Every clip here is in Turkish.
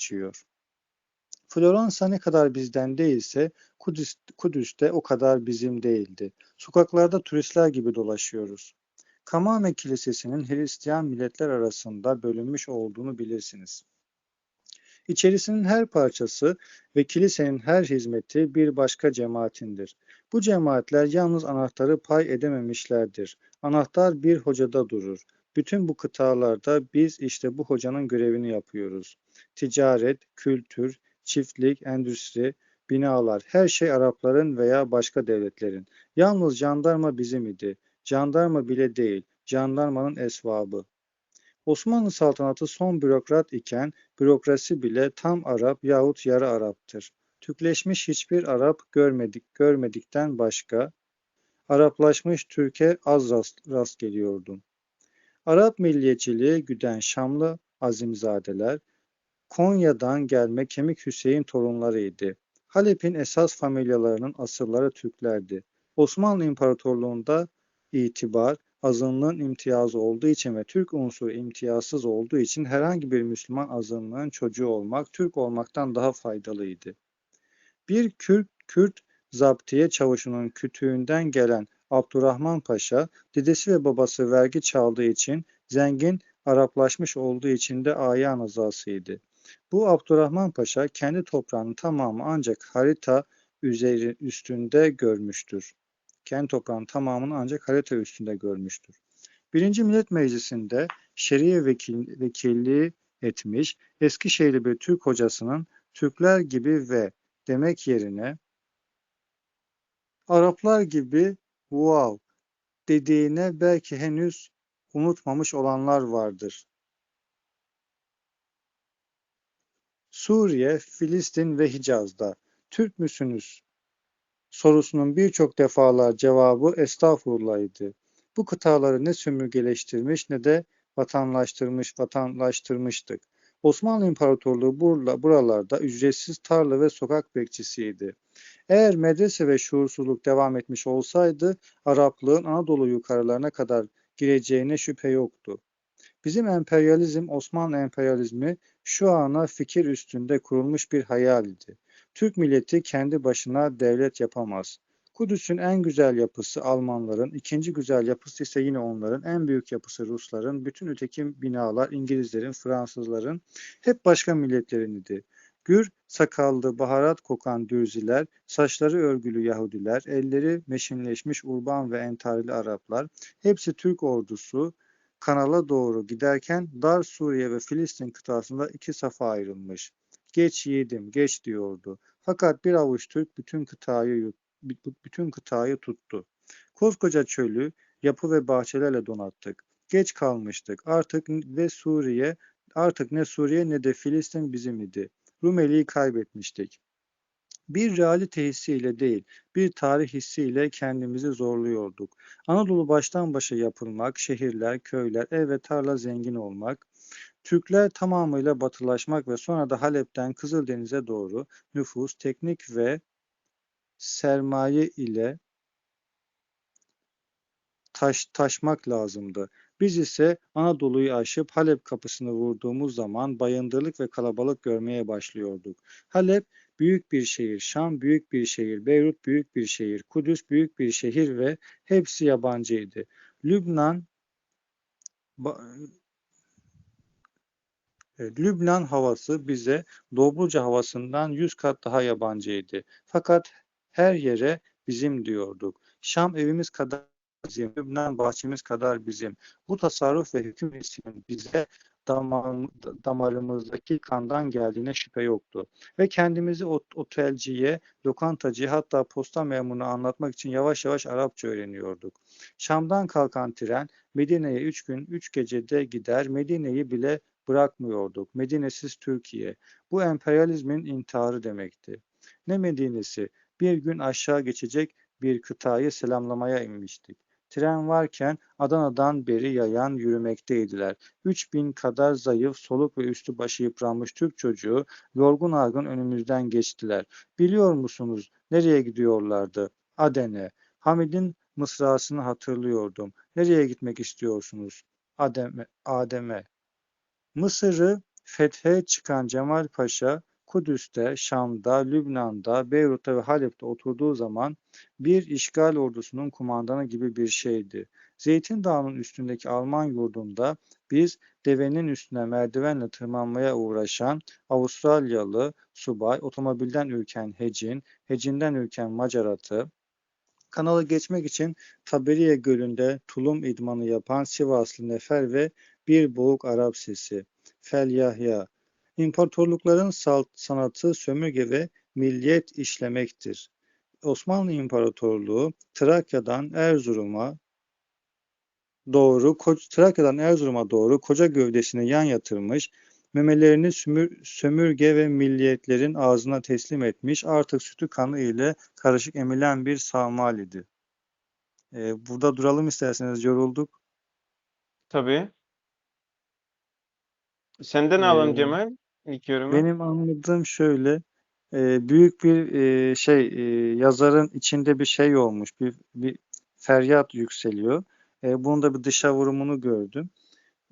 geçiyor. Floransa ne kadar bizden değilse Kudüs, Kudüs de o kadar bizim değildi. Sokaklarda turistler gibi dolaşıyoruz. Kamame Kilisesi'nin Hristiyan milletler arasında bölünmüş olduğunu bilirsiniz. İçerisinin her parçası ve kilisenin her hizmeti bir başka cemaatindir. Bu cemaatler yalnız anahtarı pay edememişlerdir. Anahtar bir hocada durur. Bütün bu kıtalarda biz işte bu hocanın görevini yapıyoruz. Ticaret, kültür, çiftlik, endüstri, binalar, her şey Arapların veya başka devletlerin. Yalnız jandarma bizim idi. Jandarma bile değil, jandarmanın esvabı. Osmanlı saltanatı son bürokrat iken bürokrasi bile tam Arap yahut yarı Arap'tır. Türkleşmiş hiçbir Arap görmedik, görmedikten başka, Araplaşmış Türkiye az rast, rast geliyordum. Arap milliyetçiliği güden Şamlı azimzadeler, Konya'dan gelme Kemik Hüseyin torunlarıydı. Halep'in esas familyalarının asılları Türklerdi. Osmanlı İmparatorluğu'nda itibar, azınlığın imtiyazı olduğu için ve Türk unsuru imtiyazsız olduğu için herhangi bir Müslüman azınlığın çocuğu olmak Türk olmaktan daha faydalıydı. Bir Kürt, Kürt zaptiye çavuşunun kütüğünden gelen Abdurrahman Paşa, dedesi ve babası vergi çaldığı için zengin, Araplaşmış olduğu için de ayan azasıydı. Bu Abdurrahman Paşa kendi toprağının tamamı ancak harita üzeri üstünde görmüştür kendi toprağının tamamını ancak harita üstünde görmüştür. Birinci Millet Meclisi'nde şeriye vekil, vekilliği etmiş Eskişehirli bir Türk hocasının Türkler gibi ve demek yerine Araplar gibi wow dediğine belki henüz unutmamış olanlar vardır. Suriye, Filistin ve Hicaz'da Türk müsünüz sorusunun birçok defalar cevabı estağfurullah'ydı. Bu kıtaları ne sömürgeleştirmiş ne de vatanlaştırmış, vatanlaştırmıştık. Osmanlı İmparatorluğu buralarda ücretsiz tarla ve sokak bekçisiydi. Eğer medrese ve şuursuzluk devam etmiş olsaydı Araplığın Anadolu yukarılarına kadar gireceğine şüphe yoktu. Bizim emperyalizm Osmanlı emperyalizmi şu ana fikir üstünde kurulmuş bir hayal idi. Türk milleti kendi başına devlet yapamaz. Kudüs'ün en güzel yapısı Almanların, ikinci güzel yapısı ise yine onların, en büyük yapısı Rusların, bütün öteki binalar İngilizlerin, Fransızların, hep başka milletlerin idi. Gür, sakallı, baharat kokan dürziler, saçları örgülü Yahudiler, elleri meşinleşmiş urban ve entarili Araplar, hepsi Türk ordusu, kanala doğru giderken Dar Suriye ve Filistin kıtasında iki safa ayrılmış. Geç yiğidim, geç diyordu. Fakat bir avuç Türk bütün kıtayı bütün kıtayı tuttu. Koskoca çölü yapı ve bahçelerle donattık. Geç kalmıştık. Artık ve Suriye artık ne Suriye ne de Filistin bizim idi. Rumeli'yi kaybetmiştik. Bir realite hissiyle değil, bir tarih hissiyle kendimizi zorluyorduk. Anadolu baştan başa yapılmak, şehirler, köyler, ev ve tarla zengin olmak, Türkler tamamıyla batılaşmak ve sonra da Halep'ten Kızıldeniz'e doğru nüfus, teknik ve sermaye ile taş, taşmak lazımdı. Biz ise Anadolu'yu aşıp Halep kapısını vurduğumuz zaman bayındırlık ve kalabalık görmeye başlıyorduk. Halep büyük bir şehir, Şam büyük bir şehir, Beyrut büyük bir şehir, Kudüs büyük bir şehir ve hepsi yabancıydı. Lübnan Lübnan havası bize Dobruca havasından yüz kat daha yabancıydı. Fakat her yere bizim diyorduk. Şam evimiz kadar bizim, Lübnan bahçemiz kadar bizim. Bu tasarruf ve hüküm hissinin bize damar, damarımızdaki kandan geldiğine şüphe yoktu. Ve kendimizi ot otelciye, lokantacıya hatta posta memuruna anlatmak için yavaş yavaş Arapça öğreniyorduk. Şam'dan kalkan tren Medine'ye üç gün, üç gecede gider, Medine'yi bile bırakmıyorduk. Medinesiz Türkiye. Bu emperyalizmin intiharı demekti. Ne Medine'si? Bir gün aşağı geçecek bir kıtayı selamlamaya inmiştik. Tren varken Adana'dan beri yayan yürümekteydiler. Üç bin kadar zayıf, soluk ve üstü başı yıpranmış Türk çocuğu yorgun argın önümüzden geçtiler. Biliyor musunuz nereye gidiyorlardı? Aden'e. Hamid'in mısrasını hatırlıyordum. Nereye gitmek istiyorsunuz? Adem'e. Adem'e. Mısır'ı Fethe çıkan Cemal Paşa Kudüs'te, Şam'da, Lübnan'da, Beyrut'ta ve Halep'te oturduğu zaman bir işgal ordusunun kumandanı gibi bir şeydi. Zeytin Dağı'nın üstündeki Alman yurdunda biz devenin üstüne merdivenle tırmanmaya uğraşan Avustralyalı subay, otomobilden ürken hecin, hecinden ürken Macar atı, kanalı geçmek için Taberiye Gölü'nde tulum idmanı yapan Sivaslı Nefer ve bir boğuk Arap sesi, Fel Yahya. İmparatorlukların sanatı sömürge ve milliyet işlemektir. Osmanlı İmparatorluğu Trakya'dan Erzurum'a doğru Trakya'dan Erzurum'a doğru koca gövdesini yan yatırmış, memelerini sümür, sömürge ve milliyetlerin ağzına teslim etmiş, artık sütü kanı ile karışık emilen bir samal idi. Ee, burada duralım isterseniz, yorulduk. Tabii. Senden Ee, alalım Cemal ilk yorumu. Benim anladığım şöyle, e, büyük bir e, şey, e, yazarın içinde bir şey olmuş, bir, bir feryat yükseliyor. E, bunun da bir dışa vurumunu gördüm.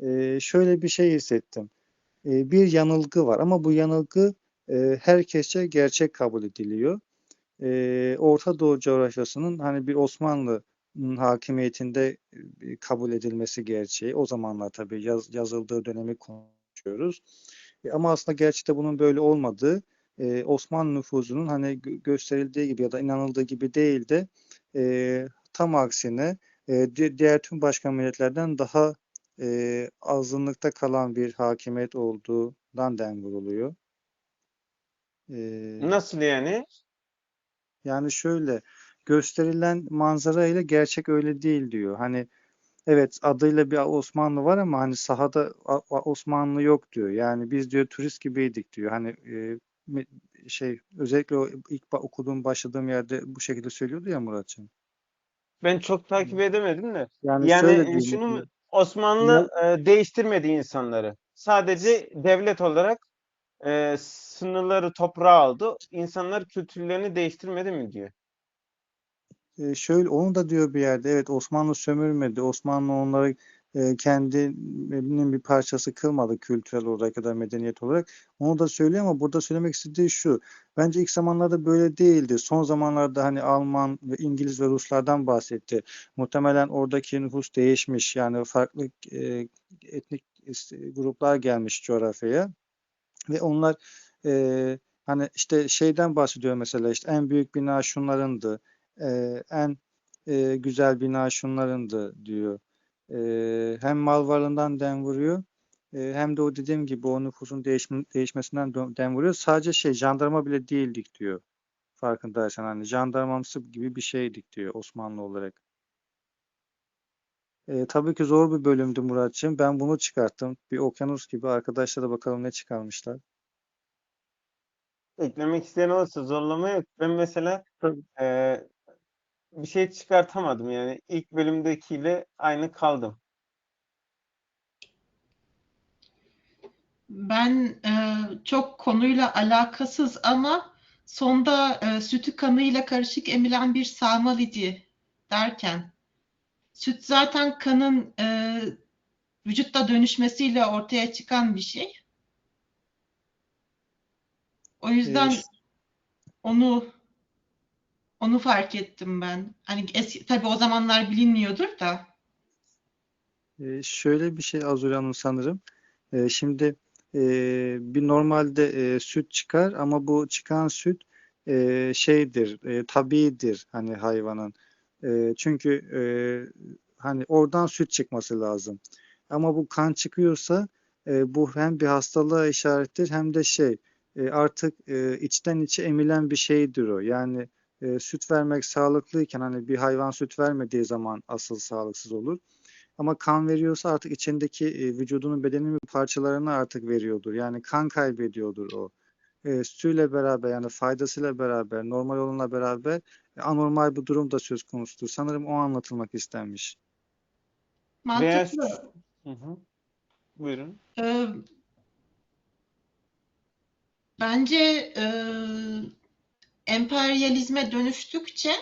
E, şöyle bir şey hissettim. E, bir yanılgı var ama bu yanılgı e, herkesçe gerçek kabul ediliyor. E, Orta Doğu coğrafyasının hani bir Osmanlı'nın hakimiyetinde e, kabul edilmesi gerçeği. O zamanlar tabii yaz, yazıldığı dönemi konuşuyoruz. E, ama aslında gerçekte bunun böyle olmadığı, e, Osmanlı nüfuzunun hani gö- gösterildiği gibi ya da inanıldığı gibi değil de e, tam aksine e, di- diğer tüm başka milletlerden daha e, azınlıkta kalan bir hakimiyet olduğundan dem vuruluyor. E, Nasıl yani? yani şöyle gösterilen manzara ile gerçek öyle değil diyor. Hani evet adıyla bir Osmanlı var ama hani sahada Osmanlı yok diyor. Yani biz diyor turist gibiydik diyor. Hani e, şey özellikle o ilk okuduğum başladığım yerde bu şekilde söylüyordu ya Muratçım. Ben çok takip edemedim de. Yani Yani e, şunu mesela. Osmanlı e, değiştirmedi insanları. Sadece devlet olarak e, sınırları toprağa aldı. İnsanlar kültürlerini değiştirmedi mi diyor. E, şöyle onu da diyor bir yerde evet Osmanlı sömürmedi. Osmanlı onları e, kendinin bir parçası kılmadı kültürel olarak ya da medeniyet olarak. Onu da söylüyor ama burada söylemek istediği şu. Bence ilk zamanlarda böyle değildi. Son zamanlarda hani Alman ve İngiliz ve Ruslardan bahsetti. Muhtemelen oradaki nüfus değişmiş. Yani farklı e, etnik is- gruplar gelmiş coğrafyaya ve onlar e, hani işte şeyden bahsediyor mesela işte en büyük bina şunlarındı, e, en e, güzel bina şunlarındı diyor. E, hem mal varlığından dem vuruyor e, hem de o dediğim gibi o nüfusun değişme, değişmesinden dem vuruyor. Sadece şey jandarma bile değildik diyor. Farkındaysan hani jandarmamsı gibi bir şeydik diyor Osmanlı olarak. E, tabii ki zor bir bölümdü Muratçığım. Ben bunu çıkarttım. Bir okyanus gibi. Arkadaşlara bakalım ne çıkarmışlar. Eklemek isteyen olursa zorlama yok. Ben mesela Tabii. e, bir şey çıkartamadım yani. ilk bölümdekiyle aynı kaldım. Ben e, çok konuyla alakasız ama sonda e, sütü kanıyla karışık emilen bir sarmal idi derken süt zaten kanın e, vücutta dönüşmesiyle ortaya çıkan bir şey. O yüzden ş- onu onu fark ettim ben. Hani eski, tabii o zamanlar bilinmiyordur da. Ee, şöyle bir şey Azure Hanım sanırım. Ee, şimdi e, bir normalde e, süt çıkar ama bu çıkan süt e, şeydir, e, tabiidir hani hayvanın. E, çünkü e, hani oradan süt çıkması lazım. Ama bu kan çıkıyorsa e, bu hem bir hastalığa işarettir hem de şey e, artık e, içten içe emilen bir şeydir o. Yani e, süt vermek sağlıklıyken hani bir hayvan süt vermediği zaman asıl sağlıksız olur. Ama kan veriyorsa artık içindeki e, vücudunun bedeninin parçalarını artık veriyordur. Yani kan kaybediyordur o. E, sütüyle beraber yani faydasıyla beraber, normal olanla beraber e, anormal bir durum da söz konusudur. Sanırım o anlatılmak istenmiş. Veya Mantıklı. Hı hı. Buyurun. Ee, bence e, emperyalizme dönüştükçe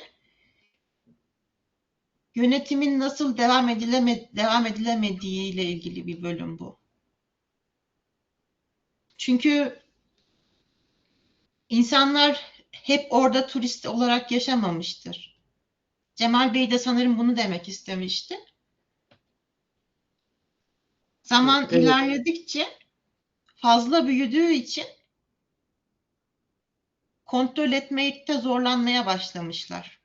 yönetimin nasıl devam edileme devam edilemediği ile ilgili bir bölüm bu. Çünkü insanlar hep orada turist olarak yaşamamıştır. Cemal Bey de sanırım bunu demek istemişti. Zaman Evet. ilerledikçe fazla büyüdüğü için kontrol etmekte zorlanmaya başlamışlar.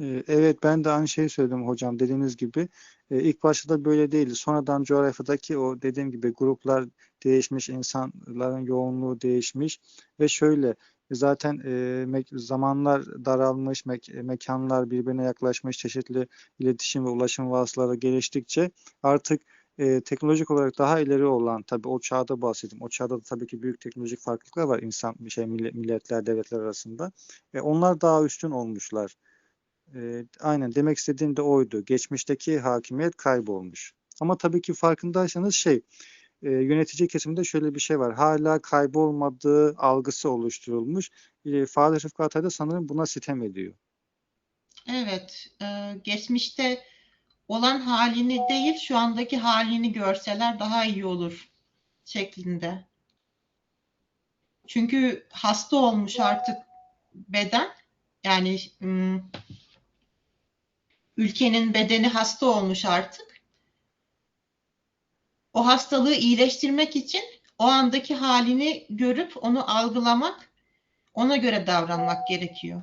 Ee, Evet ben de aynı şeyi söyledim hocam dediğiniz gibi. Ee, ilk başta böyle değildi. Sonradan coğrafyadaki o dediğim gibi gruplar değişmiş, insanların yoğunluğu değişmiş ve şöyle zaten e, zamanlar daralmış, mek- mekanlar birbirine yaklaşmış, çeşitli iletişim ve ulaşım vasıtaları geliştikçe artık e, teknolojik olarak daha ileri olan tabii o çağda bahsettim. O çağda da tabii ki büyük teknolojik farklılıklar var insan şey millet- milletler, devletler arasında. E, onlar daha üstün olmuşlar. E, aynen demek istediğim de oydu. Geçmişteki hakimiyet kaybolmuş. Ama tabii ki farkındaysanız şey e, yönetici kesimde şöyle bir şey var. Hala kaybolmadığı algısı oluşturulmuş. E, Fatih Rıfkı Atay da sanırım buna sitem ediyor. Evet, e, geçmişte olan halini değil, şu andaki halini görseler daha iyi olur şeklinde. Çünkü hasta olmuş artık beden. Yani ülkenin bedeni hasta olmuş artık. O hastalığı iyileştirmek için o andaki halini görüp onu algılamak, ona göre davranmak gerekiyor.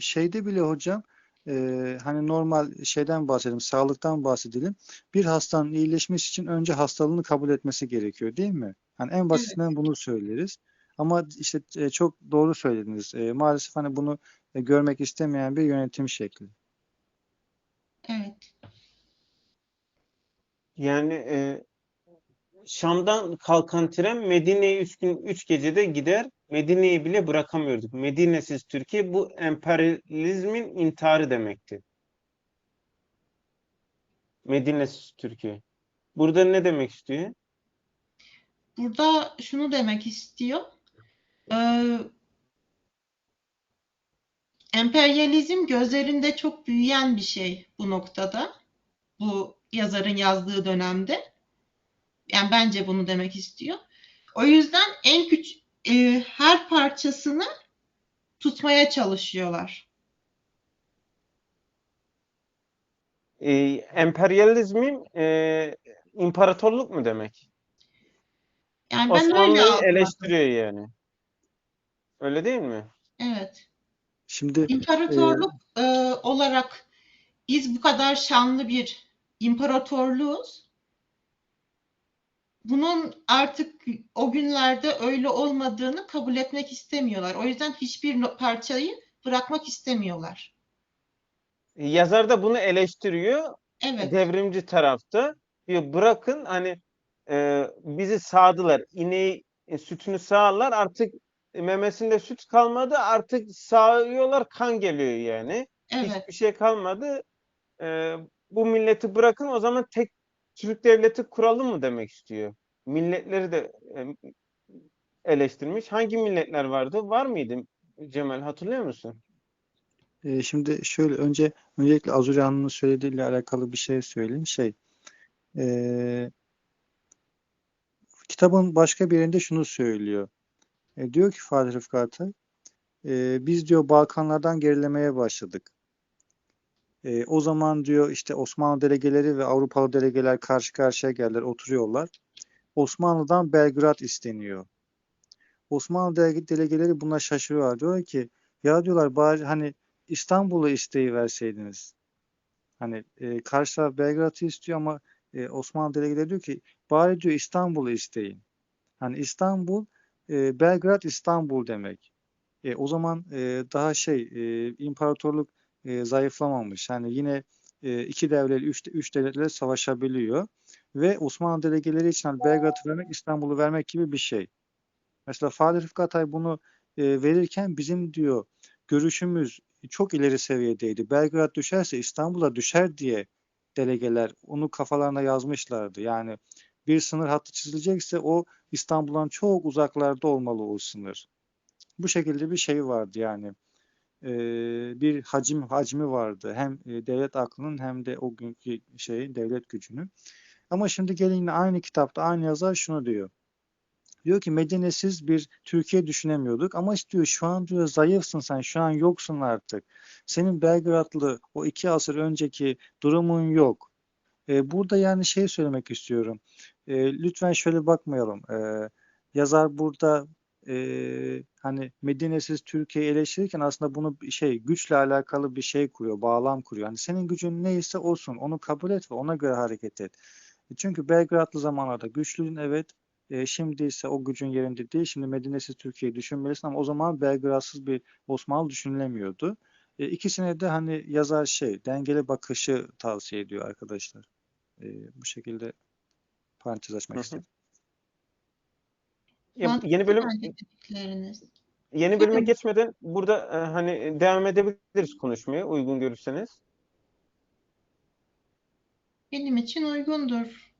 Şeyde bile hocam e, hani normal şeyden bahsedelim, sağlıktan bahsedelim. Bir hastanın iyileşmesi için önce hastalığını kabul etmesi gerekiyor, değil mi? Hani en basitinden bunu söyleriz. Ama işte e, çok doğru söylediniz. E, maalesef hani bunu e, görmek istemeyen bir yönetim şekli. Evet. Yani e, Şam'dan kalkan tren Medine'ye üç gün üç gecede gider. Medine'yi bile bırakamıyorduk. Medine'siz Türkiye bu emperyalizmin intiharı demekti. Medine'siz Türkiye. Burada ne demek istiyor? Burada şunu demek istiyor. Ee, emperyalizm gözlerinde çok büyüyen bir şey bu noktada. Bu yazarın yazdığı dönemde. Yani bence bunu demek istiyor. O yüzden en küçük e, her parçasını tutmaya çalışıyorlar. E, emperyalizmin e, imparatorluk mu demek? Yani ben öyle Osmanlı'yı algıladım. eleştiriyor yani. Öyle değil mi? Evet. Şimdi İmparatorluk e, olarak biz bu kadar şanlı bir imparatorluğuz. Bunun artık o günlerde öyle olmadığını kabul etmek istemiyorlar. O yüzden hiçbir parçayı bırakmak istemiyorlar. E, Yazar da bunu eleştiriyor. Evet, devrimci tarafta diyor bırakın hani e, bizi sağdılar. İneği e, sütünü sağarlar artık memesinde süt kalmadı artık sağıyorlar kan geliyor yani. evet, Hiçbir şey kalmadı. E, bu milleti bırakın o zaman tek Türk devleti kuralım mı demek istiyor. Milletleri de e, eleştirmiş. Hangi milletler vardı? Var mıydı Cemal hatırlıyor musun? e, şimdi şöyle önce öncelikle Azuri Hanım'ın söylediğiyle alakalı bir şey söyleyeyim. Şey e, kitabın başka bir yerinde şunu söylüyor. E, diyor ki Fatih Rıfkı Atay e, biz diyor Balkanlardan gerilemeye başladık. E, o zaman diyor işte Osmanlı delegeleri ve Avrupalı delegeler karşı karşıya geldiler, oturuyorlar. Osmanlı'dan Belgrad isteniyor. Osmanlı delege- delegeleri buna şaşırıyorlar. Diyor ki ya diyorlar bari hani İstanbul'u isteği verseydiniz. Hani e, karşı taraf Belgrad'ı istiyor ama e, Osmanlı delegeleri diyor ki bari diyor İstanbul'u isteyin. Hani İstanbul, e, Belgrad İstanbul demek. E, o zaman e, daha şey e, imparatorluk e, zayıflamamış. Yani yine e, iki devlet, üç, üç devletle savaşabiliyor. Ve Osmanlı delegeleri için hani Belgrad'ı vermek, İstanbul'u vermek gibi bir şey. Mesela Fatih Rıfkı Atay bunu e, verirken bizim diyor görüşümüz çok ileri seviyedeydi. Belgrad düşerse İstanbul'a düşer diye delegeler onu kafalarına yazmışlardı. Yani bir sınır hattı çizilecekse o İstanbul'dan çok uzaklarda olmalı o sınır. Bu şekilde bir şey vardı yani. Bir hacim hacmi vardı. Hem devlet aklının hem de o günkü şeyin devlet gücünün. Ama şimdi gelin yine aynı kitapta aynı yazar şunu diyor. Diyor ki Medine'siz bir Türkiye düşünemiyorduk ama diyor şu an diyor zayıfsın sen şu an yoksun artık. Senin Belgradlı o iki asır önceki durumun yok. E, burada yani şey söylemek istiyorum. E, lütfen şöyle bakmayalım. E, yazar burada e, hani Medine'siz Türkiye'yi eleştirirken aslında bunu şey güçle alakalı bir şey kuruyor, bağlam kuruyor. Hani senin gücün neyse olsun, onu kabul et ve ona göre hareket et. E, Çünkü Belgradlı zamanlarda güçlüydün evet. E, şimdi ise o gücün yerinde değil. Şimdi Medine'siz Türkiye'yi düşünmelisin ama o zaman Belgrad'sız bir Osmanlı düşünülemiyordu. E, ikisine de hani yazar şey dengeli bakışı tavsiye ediyor arkadaşlar. E, bu şekilde parantez açmak istedim. Ya, yeni bölüm yeni bölüme geçmeden burada e, hani devam edebiliriz konuşmaya uygun görürseniz. Benim için uygundur.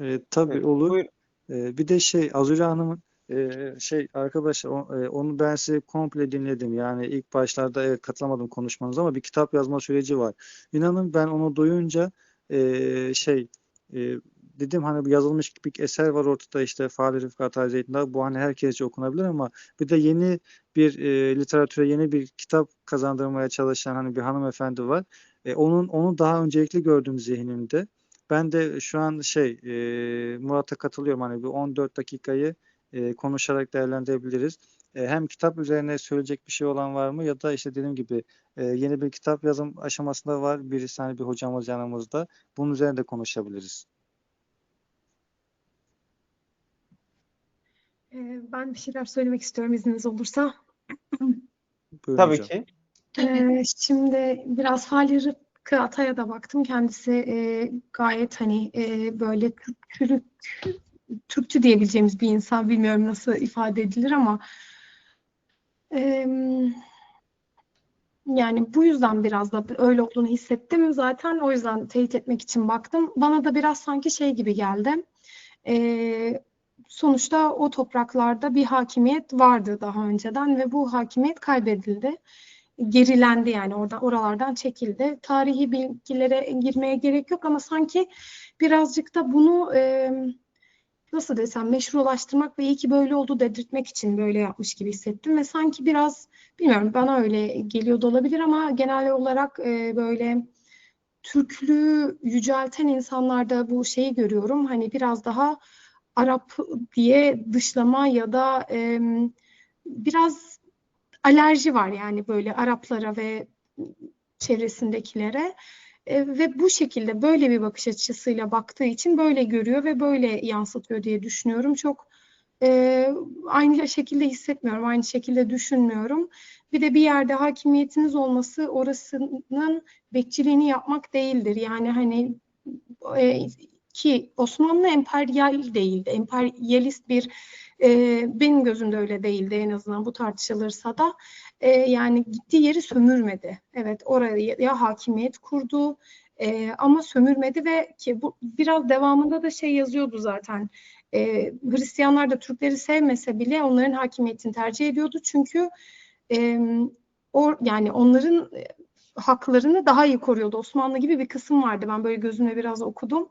E, tabii Evet, olur. buyur. E, bir de şey Azure Hanım'ın e, şey arkadaşlar o- e, onu ben size komple dinledim. Yani ilk başlarda evet katılamadım konuşmanıza ama bir kitap yazma süreci var. İnanın ben onu duyunca e, şey e, dedim hani yazılmış bir eser var ortada işte Fahri Rıfkı Atay bu hani herkesce okunabilir ama bir de yeni bir e, literatüre yeni bir kitap kazandırmaya çalışan hani bir hanımefendi var. E, onun onu daha öncelikli gördüm zihnimde. Ben de şu an şey e, Murat'a katılıyorum hani bir 14 dakikayı e, konuşarak değerlendirebiliriz. E, hem kitap üzerine söyleyecek bir şey olan var mı ya da işte dediğim gibi e, yeni bir kitap yazım aşamasında var. Birisi hani bir hocamız yanımızda. Bunun üzerine de konuşabiliriz. Ben bir şeyler söylemek istiyorum izniniz olursa. Buyurun Tabii hocam. ki. Ee, Şimdi biraz Fahri Rıfkı Atay'a da baktım. Kendisi e, gayet hani e, böyle Türkçülük, Türkçü diyebileceğimiz bir insan. Bilmiyorum nasıl ifade edilir ama em, yani bu yüzden biraz da öyle olduğunu hissettim. Zaten o yüzden teyit etmek için baktım. Bana da biraz sanki şey gibi geldi. Ee, sonuçta o topraklarda bir hakimiyet vardı daha önceden ve bu hakimiyet kaybedildi. Gerilendi yani orada oralardan çekildi. Tarihi bilgilere girmeye gerek yok ama sanki birazcık da bunu e, nasıl desem meşrulaştırmak ve iyi ki böyle oldu dedirtmek için böyle yapmış gibi hissettim ve sanki biraz bilmiyorum bana öyle geliyor da olabilir ama genel olarak e, böyle Türklüğü yücelten insanlarda bu şeyi görüyorum. Hani biraz daha Arap diye dışlama ya da em, biraz alerji var yani böyle Araplara ve çevresindekilere. E, ve bu şekilde böyle bir bakış açısıyla baktığı için böyle görüyor ve böyle yansıtıyor diye düşünüyorum. Çok e, aynı şekilde hissetmiyorum, aynı şekilde düşünmüyorum. Bir de bir yerde hakimiyetiniz olması orasının bekçiliğini yapmak değildir. Yani hani e, ki Osmanlı emperyal değildi. Emperyalist bir e, benim gözümde öyle değildi en azından bu tartışılırsa da e, yani gittiği yeri sömürmedi. Evet oraya hakimiyet kurdu e, ama sömürmedi ve ki bu biraz devamında da şey yazıyordu zaten. E, Hristiyanlar da Türkleri sevmese bile onların hakimiyetini tercih ediyordu çünkü e, o yani onların e, haklarını daha iyi koruyordu. Osmanlı gibi bir kısım vardı. Ben böyle gözümle biraz okudum.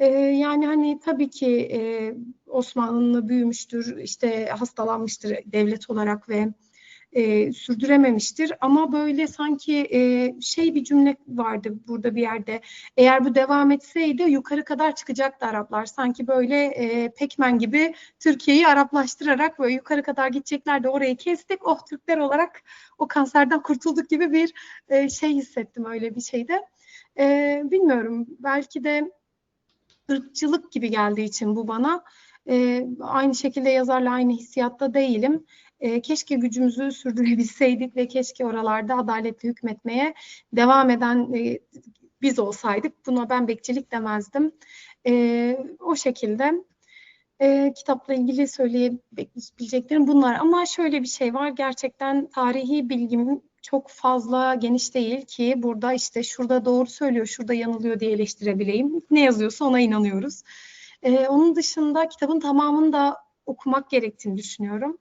Ee, yani hani tabii ki e, Osmanlı büyümüştür, işte hastalanmıştır devlet olarak ve e, sürdürememiştir. Ama böyle sanki e, şey bir cümle vardı burada bir yerde. Eğer bu devam etseydi yukarı kadar çıkacaktı Araplar. Sanki böyle e, Pekmen gibi Türkiye'yi Araplaştırarak böyle yukarı kadar gideceklerdi. Orayı kestik. Oh Türkler olarak o kanserden kurtulduk gibi bir e, şey hissettim öyle bir şeyde. E, bilmiyorum belki de ırkçılık gibi geldiği için bu bana. E, aynı şekilde yazarla aynı hissiyatta değilim. E, keşke gücümüzü sürdürebilseydik ve keşke oralarda adaletle hükmetmeye devam eden e, biz olsaydık. Buna ben bekçilik demezdim. E, o şekilde e, kitapla ilgili söyleyebileceklerim bunlar. Ama şöyle bir şey var. Gerçekten tarihi bilgim çok fazla geniş değil ki burada işte şurada doğru söylüyor, şurada yanılıyor diye eleştirebileyim. Ne yazıyorsa ona inanıyoruz. Ee, onun dışında kitabın tamamını da okumak gerektiğini düşünüyorum.